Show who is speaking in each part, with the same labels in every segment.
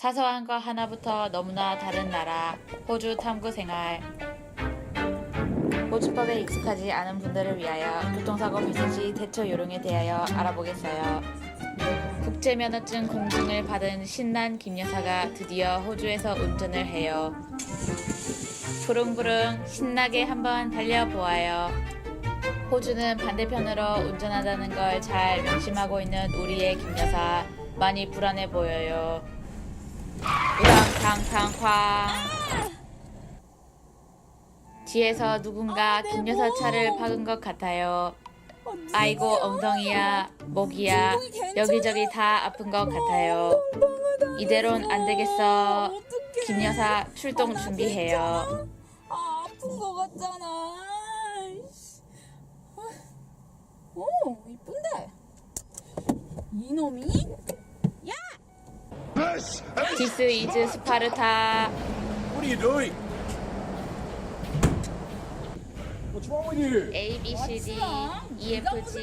Speaker 1: 사소한 것 하나부터 너무나 다른 나라 호주 탐구 생활 호주법에 익숙하지 않은 분들을 위하여 교통사고 발생 시 대처 요령에 대하여 알아보겠어요. 국제면허증 공증을 받은 신난 김 여사가 드디어 호주에서 운전을 해요. 부릉부릉 신나게 한번 달려보아요. 호주는 반대편으로 운전한다는 걸 잘 명심하고 있는 우리의 김 여사 많이 불안해 보여요. 우당탕탕쾅 뒤에서 누군가 김 여사 차를 박은 것 같아요. 아이고 엉덩이야 목이야 여기저기 다 아픈 것 같아요. 이대로는 안 되겠어. 김 여사 출동 준비해요.
Speaker 2: 아, 아픈 거 같잖아. 아, 오, 이쁜데. 이놈이?
Speaker 3: This
Speaker 1: 디스 이즈 스파르타
Speaker 3: What are you doing? What's wrong with you?
Speaker 1: A B C D E F G?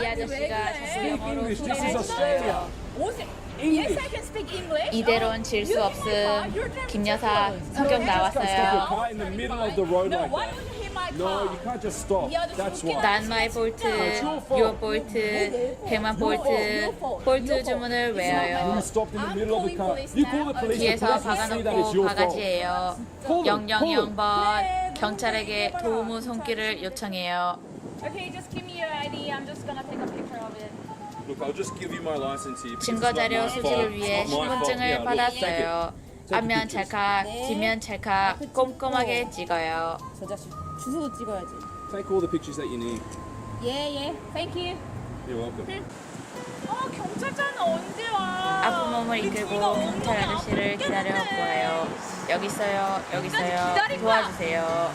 Speaker 2: 이
Speaker 1: 아저씨가? 자꾸 영어로
Speaker 3: English, this
Speaker 1: 소리를
Speaker 3: is Australia.
Speaker 2: 오세. Yes, I can speak English.
Speaker 1: 이대로는 질 수 없음. 김 여사 성격
Speaker 2: close.
Speaker 3: Stop your
Speaker 1: 나왔어요.
Speaker 3: car in the middle of the road like that. No, you can't just stop. That's why.
Speaker 1: 난 마이 볼트, 요 볼트, 백만 볼트, 볼트 주문을
Speaker 3: You
Speaker 1: 외워요.
Speaker 3: stopped in the
Speaker 2: I'm
Speaker 3: middle of the
Speaker 2: calling
Speaker 3: car.
Speaker 2: police
Speaker 3: You
Speaker 2: now.
Speaker 3: call the police. The
Speaker 1: 뒤에서
Speaker 3: police will see that it's
Speaker 1: 박아놓고
Speaker 3: your fault.
Speaker 1: 바가지예요.
Speaker 3: Call them, call them.
Speaker 1: 000번 경찰에게 도움 손길을 요청해요.
Speaker 2: Okay, just give me your ID. I'm just gonna take a picture of it.
Speaker 3: Look, I'll just give you my license here. because
Speaker 1: 증거
Speaker 3: it's not
Speaker 1: 자료
Speaker 3: my
Speaker 1: 수집을. 위해
Speaker 3: It's not my fault.
Speaker 1: 신분증을
Speaker 3: Yeah, look, take it.
Speaker 1: 받았어요. 앞면 찰칵, 뒷면 찰칵 꼼꼼하게 찍어요.
Speaker 2: 저 자식 주소도 찍어야지.
Speaker 3: Take all the pictures that you need.
Speaker 2: 예, 예. Thank you.
Speaker 3: You're welcome.
Speaker 2: 어, 경찰차는 언제 와?
Speaker 1: 몸을 이끌고 경찰 아저씨를 기다려 보아요. 여기 있어요, 여기 있어요. 도와주세요.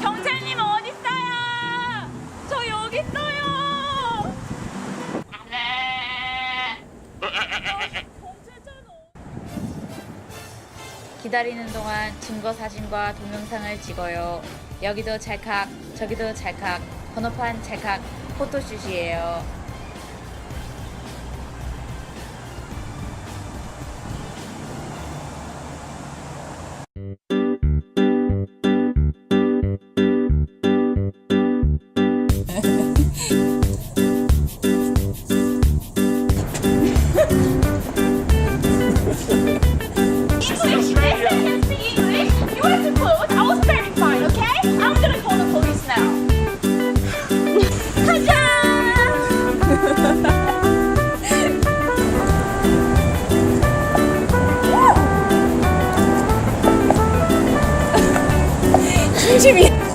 Speaker 2: 경찰님 어디 있어요? 저 여기 있어요. 경찰차는
Speaker 1: 기다리는 동안 증거 사진과 동영상을 찍어요. 여기도 찰칵, 저기도 찰칵, 번호판 찰칵, 포토슛이에요.
Speaker 2: 심심이.